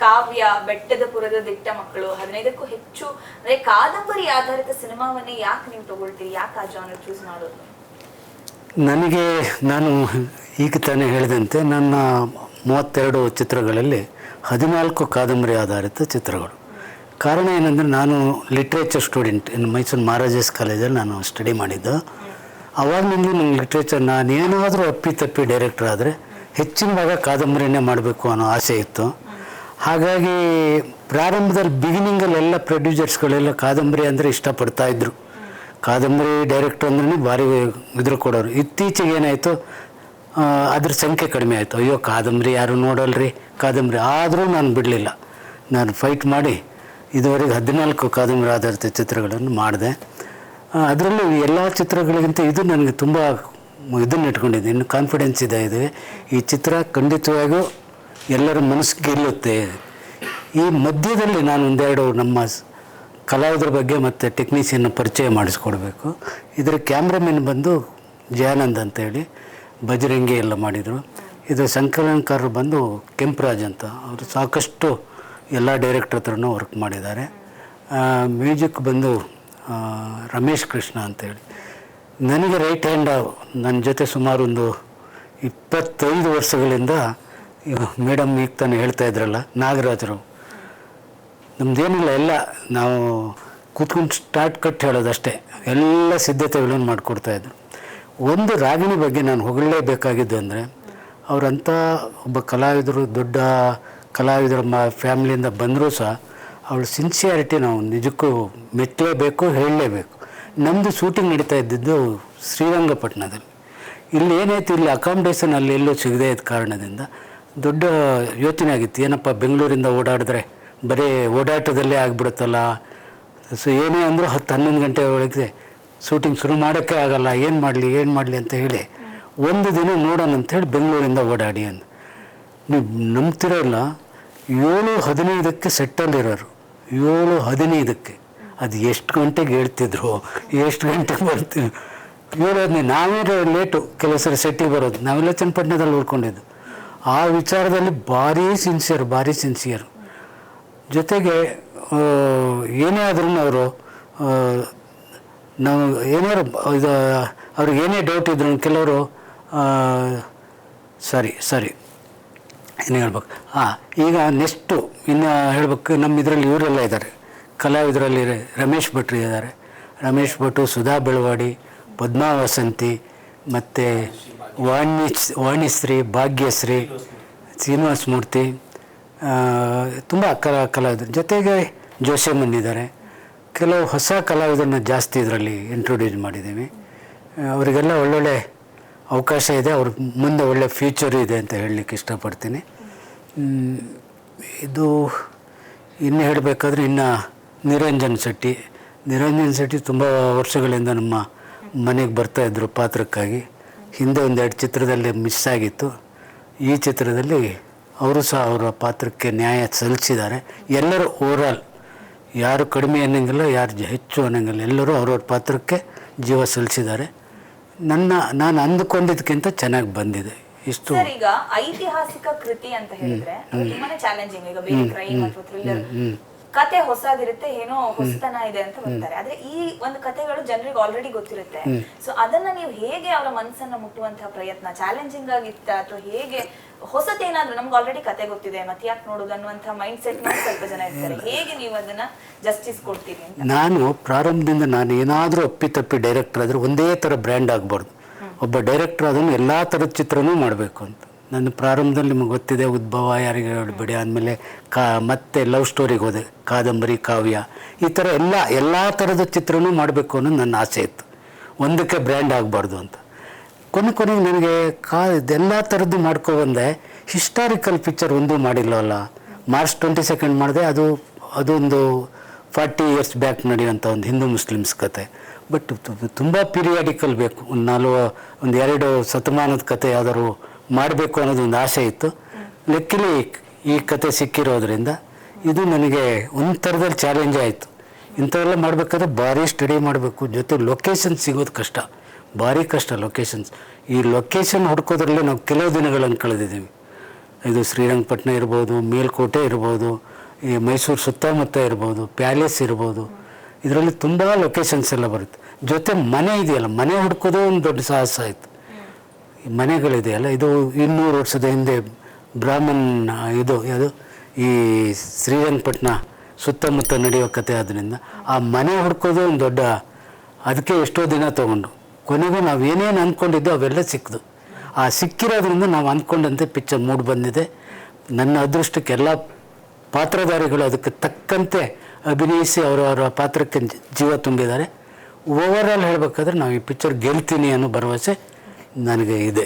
ಕಾವ್ಯ, ಬೆಟ್ಟದ ಪುರದ ದಿಟ್ಟ ಮಕ್ಕಳು, ಹದಿನೈದಕ್ಕೂ ಹೆಚ್ಚು, ಅಂದ್ರೆ ಕಾದಂಬರಿ ಆಧಾರಿತ ಸಿನಿಮಾವನ್ನೇ ಯಾಕೆ ನೀವು ತಗೊಳ್ತೀರಿ? ಯಾಕೆ ಆ ಜಾನರ್ ಚೂಸ್ ಮಾಡೋದು? ನನಗೆ, ನಾನು ಈಗ ತಾನೇ ಹೇಳಿದಂತೆ, ನನ್ನ ಮೂವತ್ತೆರಡು ಚಿತ್ರಗಳಲ್ಲಿ ಹದಿನಾಲ್ಕು ಕಾದಂಬರಿ ಆಧಾರಿತ ಚಿತ್ರಗಳು. ಕಾರಣ ಏನಂದರೆ, ನಾನು ಲಿಟ್ರೇಚರ್ ಸ್ಟೂಡೆಂಟ್ ಇನ್ನು ಮೈಸೂರು ಮಹಾರಾಜಸ್ ಕಾಲೇಜಲ್ಲಿ ನಾನು ಸ್ಟಡಿ ಮಾಡಿದ್ದು. ಅವಾಗಲಿಂದ ನಂಗೆ ಲಿಟ್ರೇಚರ್ ನಾನು ಏನಾದರೂ ಅಪ್ಪಿ ತಪ್ಪಿ ಡೈರೆಕ್ಟರ್ ಆದರೆ, ಹೆಚ್ಚಿನ ಭಾಗ ಕಾದಂಬರಿನೇ ಮಾಡಬೇಕು ಅನ್ನೋ ಆಸೆ ಇತ್ತು. ಹಾಗಾಗಿ ಪ್ರಾರಂಭದಲ್ಲಿ ಬಿಗಿನಿಂಗಲ್ಲೆಲ್ಲ ಪ್ರೊಡ್ಯೂಸರ್ಸ್ಗಳೆಲ್ಲ ಕಾದಂಬರಿ ಅಂದರೆ ಇಷ್ಟಪಡ್ತಾ ಇದ್ದರು ಕಾದಂಬರಿ ಡೈರೆಕ್ಟರ್ ಅಂದ್ರೆ ಭಾರಿ ಇದ್ರ ಕೊಡೋರು. ಇತ್ತೀಚೆಗೆ ಏನಾಯಿತು? ಅದ್ರ ಸಂಖ್ಯೆ ಕಡಿಮೆ ಆಯಿತು. ಅಯ್ಯೋ, ಕಾದಂಬರಿ ಯಾರು ನೋಡಲ್ರಿ? ಕಾದಂಬರಿ ಆದರೂ ನಾನು ಬಿಡಲಿಲ್ಲ. ನಾನು ಫೈಟ್ ಮಾಡಿ ಇದುವರೆಗೆ ಹದಿನಾಲ್ಕು ಕಾದಂಬರಿ ಆಧಾರಿತ ಚಿತ್ರಗಳನ್ನು ಮಾಡಿದೆ. ಅದರಲ್ಲೂ ಎಲ್ಲ ಚಿತ್ರಗಳಿಗಿಂತ ಇದು ನನಗೆ ತುಂಬ ಇದನ್ನು ಇಟ್ಕೊಂಡಿದ್ದೆ ಇನ್ನು ಕಾನ್ಫಿಡೆನ್ಸ್ ಇದೆ ಇದೆ ಈ ಚಿತ್ರ ಖಂಡಿತವಾಗಿಯೂ ಎಲ್ಲರ ಮನಸ್ಸು ಗೆಲ್ಲುತ್ತೆ ಈ ಮಧ್ಯದಲ್ಲಿ ನಾನು ಒಂದೆರಡು ನಮ್ಮ ಕಲಾವಿದರ ಬಗ್ಗೆ ಮತ್ತು ಟೆಕ್ನಿಷಿಯನ್ನ ಪರಿಚಯ ಮಾಡಿಸ್ಕೊಡ್ಬೇಕು. ಇದರ ಕ್ಯಾಮ್ರಾಮನ್ ಬಂದು ಜಯಾನಂದ್ ಅಂತೇಳಿ ಬಜರಂಗಿ ಎಲ್ಲ ಮಾಡಿದರು. ಇದು ಸಂಕಲನಕಾರರು ಬಂದು ಕೆಂಪರಾಜ್ ಅಂತ. ಅವರು ಸಾಕಷ್ಟು ಎಲ್ಲ ಡೈರೆಕ್ಟರ್ ಹತ್ರನೂ ವರ್ಕ್ ಮಾಡಿದ್ದಾರೆ. ಮ್ಯೂಸಿಕ್ ಬಂದು ರಮೇಶ್ ಕೃಷ್ಣ ಅಂತೇಳಿ. ನನಗೆ ರೈಟ್ ಹ್ಯಾಂಡ್ ನನ್ನ ಜೊತೆ ಸುಮಾರು ಒಂದು ಇಪ್ಪತ್ತೈದು ವರ್ಷಗಳಿಂದ ಮೇಡಮ್ ಈಗ ತಾನೇ ಹೇಳ್ತಾ ಇದ್ರಲ್ಲ, ನಾಗರಾಜರು. ನಮ್ದೇನಿಲ್ಲ, ಎಲ್ಲ ನಾವು ಕೂತ್ಕೊಂಡು ಸ್ಟಾರ್ಟ್ ಕಟ್ ಹೇಳೋದಷ್ಟೇ. ಎಲ್ಲ ಸಿದ್ಧತೆಗಳನ್ನು ಮಾಡಿಕೊಡ್ತಾಯಿದ್ರು ಒಂದು ರಾಗಿಣಿ ಬಗ್ಗೆ ನಾನು ಹೊಗಳಲೇಬೇಕಾಗಿದ್ದು ಅಂದರೆ ಅವರಂಥ ಒಬ್ಬ ಕಲಾವಿದರು, ದೊಡ್ಡ ಕಲಾವಿದರ ಮ, ಫ್ಯಾಮಿಲಿಯಿಂದ ಬಂದರೂ ಸಹ ಅವಳ ಸಿನ್ಸಿಯಾರಿಟಿ ನಾವು ನಿಜಕ್ಕೂ ಮೆಚ್ಚಲೇಬೇಕು, ಹೇಳಲೇಬೇಕು. ನಮ್ಮದು ಶೂಟಿಂಗ್ ನಡೀತಾ ಇದ್ದಿದ್ದು ಶ್ರೀರಂಗಪಟ್ಟಣದಲ್ಲಿ. ಇಲ್ಲಿ ಏನಾಯ್ತು, ಇಲ್ಲಿ ಅಕಾಮಿಡೇಷನ್ ಅಲ್ಲಿ ಎಲ್ಲೂ ಸಿಗದೇ ಇದ್ದ ಕಾರಣದಿಂದ ದೊಡ್ಡ ಯೋಚನೆ ಆಗಿತ್ತು. ಏನಪ್ಪ, ಬೆಂಗಳೂರಿಂದ ಓಡಾಡಿದ್ರೆ ಬರೀ ಓಡಾಟದಲ್ಲೇ ಆಗಿಬಿಡುತ್ತಲ್ಲ? ಸೊ ಏನೇ ಅಂದರೂ ಹತ್ತು ಹನ್ನೊಂದು ಗಂಟೆ ಒಳಗೆ ಶೂಟಿಂಗ್ ಶುರು ಮಾಡೋಕ್ಕೆ ಆಗಲ್ಲ. ಏನು ಮಾಡಲಿ ಏನು ಮಾಡಲಿ ಅಂತ ಹೇಳಿ ಒಂದು ದಿನ ನೋಡೋಣ ಅಂಥೇಳಿ ಬೆಂಗಳೂರಿಂದ ಓಡಾಡಿ ಅಂದ. ನೀವು ನಂಬ್ತಿರೋಲ್ಲ, ಏಳು ಹದಿನೈದಕ್ಕೆ ಸೆಟ್ಟಲ್ಲಿರೋರು ಏಳು ಹದಿನೈದಕ್ಕೆ. ಅದು ಎಷ್ಟು ಗಂಟೆಗೆ ಹೇಳ್ತಿದ್ರು, ಎಷ್ಟು ಗಂಟೆಗೆ ಬರ್ತೀವಿ ಏಳು ಹದಿನೈದು, ನಾವೇ ಲೇಟು ಕೆಲವು ಸರಿ ಸೆಟ್ಟಿಗೆ ಬರೋದು. ನಾವೆಲ್ಲ ಚನ್ನಪಟ್ಟಣದಲ್ಲಿ ಉಳ್ಕೊಂಡಿದ್ದು ಆ ವಿಚಾರದಲ್ಲಿ ಭಾರಿ ಸಿನ್ಸಿಯರ್ ಭಾರಿ ಸಿನ್ಸಿಯರ್ ಜೊತೆಗೆ ಏನೇ ಆದ್ರೂ ಅವರು ನಾವು ಏನಾರು ಇದು, ಅವ್ರಿಗೆ ಏನೇ ಡೌಟ್ ಇದ್ರು ಕೆಲವರು ಸರಿ ಸರಿ. ಏನು ಹೇಳ್ಬೇಕು. ಹಾಂ ಈಗ ನೆಕ್ಸ್ಟು ಇನ್ನು ಹೇಳ್ಬೇಕು, ನಮ್ಮ ಇದರಲ್ಲಿ ಇವರೆಲ್ಲ ಇದ್ದಾರೆ ಕಲಾವಿದರಲ್ಲಿ ರಮೇಶ್ ಭಟ್ರು ಇದ್ದಾರೆ ರಮೇಶ್ ಭಟ್, ಸುಧಾ ಬೆಳವಾಡಿ ಪದ್ಮಾ ವಸಂತಿ ಮತ್ತು ವಾಣಿ ವಾಣಿಶ್ರೀ, ಭಾಗ್ಯಶ್ರೀ, ಶ್ರೀನಿವಾಸ ಮೂರ್ತಿ ತುಂಬ ಕಲಾ ಕಲಾವಿದರು ಜೊತೆಗೆ ಜೋಶಮ್ಮನ್ ಇದ್ದಾರೆ. ಕೆಲವು ಹೊಸ ಕಲಾವಿದರನ್ನ ಜಾಸ್ತಿ ಇದರಲ್ಲಿ ಇಂಟ್ರೊಡ್ಯೂಸ್ ಮಾಡಿದ್ದೀವಿ. ಅವರಿಗೆಲ್ಲ ಒಳ್ಳೊಳ್ಳೆ ಅವಕಾಶ ಇದೆ, ಅವ್ರ ಮುಂದೆ ಒಳ್ಳೆ ಫ್ಯೂಚರ್ ಇದೆ ಅಂತ ಹೇಳಲಿಕ್ಕೆ ಇಷ್ಟಪಡ್ತೀನಿ. ಇದು ಇನ್ನು ಹೇಳಬೇಕಾದ್ರೆ ಇನ್ನು ನಿರಂಜನ್ ಶೆಟ್ಟಿ. ನಿರಂಜನ್ ಶೆಟ್ಟಿ ತುಂಬ ವರ್ಷಗಳಿಂದ ನಮ್ಮ ಮನೆಗೆ ಬರ್ತಾಯಿದ್ರು ಪಾತ್ರಕ್ಕಾಗಿ. ಹಿಂದೆ ಒಂದೆರಡು ಚಿತ್ರದಲ್ಲಿ ಮಿಸ್ ಆಗಿತ್ತು. ಈ ಚಿತ್ರದಲ್ಲಿ ಅವರು ಸಹ ಅವರ ಪಾತ್ರಕ್ಕೆ ನ್ಯಾಯ ಸಲ್ಲಿಸಿದ್ದಾರೆ. ಎಲ್ಲರೂ ಓವರಾಲ್ ಯಾರು ಕಡಿಮೆ ಅನ್ನೋಂಗಿಲ್ಲ ಯಾರು ಹೆಚ್ಚು ಅನ್ನೋಂಗಿಲ್ಲ ಎಲ್ಲರೂ ಅವ್ರವ್ರ ಪಾತ್ರಕ್ಕೆ ಜೀವ ಸಲ್ಲಿಸಿದ್ದಾರೆ. ನನ್ನ ನಾನು ಅಂದುಕೊಂಡಿದ್ದಕ್ಕಿಂತ ಚೆನ್ನಾಗಿ ಬಂದಿದೆ. ಇಷ್ಟು ಈಗ ಐತಿಹಾಸಿಕ ಕೃತಿ ಅಂತ ಹೇಳಿದ್ರೆ ತುಂಬಾನೇ ಚಾಲೆಂಜಿಂಗ್ ಈಗ ಬೇರೆ ಕ್ರೈಮ್ ಅಥವಾ ಥ್ರಿಲ್ಲರ್ ಕತೆ ಹೊಸದಿರುತ್ತೆ ಏನೋ ಹೊಸತನ ಇದೆ ಅಂತ ಬರ್ತಾರೆ. ಆದ್ರೆ ಈ ಒಂದು ಕಥೆಗಳು ಜನರಿಗೆ ಆಲ್ರೆಡಿ ಗೊತ್ತಿರುತ್ತೆ. ಸೊ ಅದನ್ನ ನೀವು ಹೇಗೆ ಅವರ ಮನಸ್ಸನ್ನ ಮುಟ್ಟುವಂತಹ ಪ್ರಯತ್ನ ಚಾಲೆಂಜಿಂಗ್ ಆಗಿತ್ತ ಅಥವಾ ಹೇಗೆ ಹೊಸತೇನಾದ್ರೂ ನಮ್ಗೆ ಆಲ್ರೆಡಿ ಕತೆ ಗೊತ್ತಿದೆ ಮತ್ತೆ ಯಾಕೆ ನೋಡುದು ಅನ್ನುವಂತ ಮೈಂಡ್ ಸೆಟ್ ಮಾಡಿ ಸ್ವಲ್ಪ ಜನ ಇರ್ತಾರೆ. ಹೇಗೆ ನೀವು ಅದನ್ನ ಜಸ್ಟಿಸ್ ಕೊಡ್ತೀರಿ ಅಂತ? ನಾನು ಪ್ರಾರಂಭದಿಂದ ನಾನು ಏನಾದರೂ ಅಪ್ಪಿತಪ್ಪಿ ಡೈರೆಕ್ಟರ್ ಆದ್ರೆ ಒಂದೇ ತರ ಬ್ರ್ಯಾಂಡ್ ಆಗ್ಬಾರ್ದು. ಒಬ್ಬ ಡೈರೆಕ್ಟರ್ ಅದನ್ನು ಎಲ್ಲಾ ತರದ ಚಿತ್ರನೂ ಮಾಡಬೇಕು ಅಂತ. ನನ್ನ ಪ್ರಾರಂಭದಲ್ಲಿ ನಿಮಗೆ ಗೊತ್ತಿದೆ, ಉದ್ಭವ ಯಾರಿಗೆ ಹೇಳಬೇಡಿ. ಆದಮೇಲೆ ಕಾ, ಮತ್ತೆ ಲವ್ ಸ್ಟೋರಿಗೆ ಹೋದೆ. ಕಾದಂಬರಿ, ಕಾವ್ಯ. ಈ ಥರ ಎಲ್ಲ ಎಲ್ಲ ಥರದ ಚಿತ್ರನೂ ಮಾಡಬೇಕು ಅನ್ನೋ ನನ್ನ ಆಸೆ ಇತ್ತು. ಒಂದಕ್ಕೆ ಬ್ರ್ಯಾಂಡ್ ಆಗಬಾರ್ದು ಅಂತ. ಕೊನೆ ಕೊನೆಗೆ ನನಗೆ ಕಾ, ಇದೆಲ್ಲ ಥರದ್ದು ಮಾಡ್ಕೊ ಬಂದೆ. ಹಿಸ್ಟಾರಿಕಲ್ ಪಿಕ್ಚರ್ ಒಂದೂ ಮಾಡಿಲ್ಲವಲ್ಲ. ಮಾರ್ಚ್ ಟ್ವೆಂಟಿ ಸೆಕೆಂಡ್ ಮಾಡಿದೆ. ಅದು, ಅದೊಂದು ಫಾರ್ಟಿ ಇಯರ್ಸ್ ಬ್ಯಾಕ್ ನಡೆಯುವಂಥ ಒಂದು ಹಿಂದೂ ಮುಸ್ಲಿಮ್ಸ್ ಕತೆ. ಬಟ್ ತುಂಬ ಪೀರಿಯಾಡಿಕಲ್ ಬೇಕು. ಒಂದು ನಾಲ್ವ, ಒಂದು ಎರಡು ಶತಮಾನದ ಕತೆ ಯಾವ್ದಾದ್ರು ಮಾಡಬೇಕು ಅನ್ನೋದೊಂದು ಆಸೆ ಇತ್ತು. ಲೆಕ್ಕಲಿ ಈ ಕತೆ ಸಿಕ್ಕಿರೋದ್ರಿಂದ ಇದು ನನಗೆ ಒಂದು ಚಾಲೆಂಜ್ ಆಯಿತು. ಇಂಥವೆಲ್ಲ ಮಾಡಬೇಕಾದ್ರೆ ಭಾರಿ ಸ್ಟಡಿ ಮಾಡಬೇಕು. ಜೊತೆ ಲೊಕೇಶನ್ ಸಿಗೋದು ಕಷ್ಟ. ಭಾರಿ ಕಷ್ಟ ಲೊಕೇಶನ್ಸ್ ಈ ಲೊಕೇಶನ್ ಹುಡ್ಕೋದ್ರಲ್ಲೇ ನಾವು ಕೆಲವು ದಿನಗಳನ್ನು ಕಳೆದಿದ್ದೀವಿ. ಇದು ಶ್ರೀರಂಗಪಟ್ಟಣ ಇರ್ಬೋದು, ಮೇಲ್ಕೋಟೆ ಇರ್ಬೋದು, ಈ ಮೈಸೂರು ಸುತ್ತಮುತ್ತ ಇರ್ಬೋದು, ಪ್ಯಾಲೇಸ್ ಇರ್ಬೋದು. ಇದರಲ್ಲಿ ತುಂಬ ಲೊಕೇಶನ್ಸ್ ಎಲ್ಲ ಬರುತ್ತೆ. ಜೊತೆ ಮನೆ ಇದೆಯಲ್ಲ, ಮನೆ ಹುಡ್ಕೋದೇ ಒಂದು ದೊಡ್ಡ ಸಾಹಸ ಆಯಿತು. ಮನೆಗಳಿದೆಯಲ್ಲ ಇದು ಇನ್ನೂರು ವರ್ಷದ ಹಿಂದೆ ಬ್ರಾಹ್ಮಣ್ ಇದು, ಯಾವುದು? ಈ ಶ್ರೀರಂಗಪಟ್ಟಣ ಸುತ್ತಮುತ್ತ ನಡೆಯೋ ಕತೆ ಆದ್ದರಿಂದ ಆ ಮನೆ ಹುಡ್ಕೋದು ಒಂದು ದೊಡ್ಡ, ಅದಕ್ಕೆ ಎಷ್ಟೋ ದಿನ ತೊಗೊಂಡು. ಕೊನೆಗೂ ನಾವು ಏನೇನು ಅಂದ್ಕೊಂಡಿದ್ದೋ ಅವೆಲ್ಲ ಸಿಕ್ಕಿದು ಆ ಸಿಕ್ಕಿರೋದ್ರಿಂದ ನಾವು ಅಂದ್ಕೊಂಡಂತೆ ಪಿಕ್ಚರ್ ಮೂಡ್ ಬಂದಿದೆ. ನನ್ನ ಅದೃಷ್ಟಕ್ಕೆ ಎಲ್ಲ ಪಾತ್ರಧಾರಿಗಳು ಅದಕ್ಕೆ ತಕ್ಕಂತೆ ಅಭಿನಯಿಸಿ ಅವರವರ ಪಾತ್ರಕ್ಕೆ ಜೀವ ತುಂಬಿದ್ದಾರೆ. ಓವರಾಲ್ ಹೇಳಬೇಕಾದ್ರೆ ನಾವು ಈ ಪಿಕ್ಚರ್ ಗೆಲ್ತೀನಿ ಅನ್ನೋ ಭರವಸೆ ನನಗೆ ಇದೆ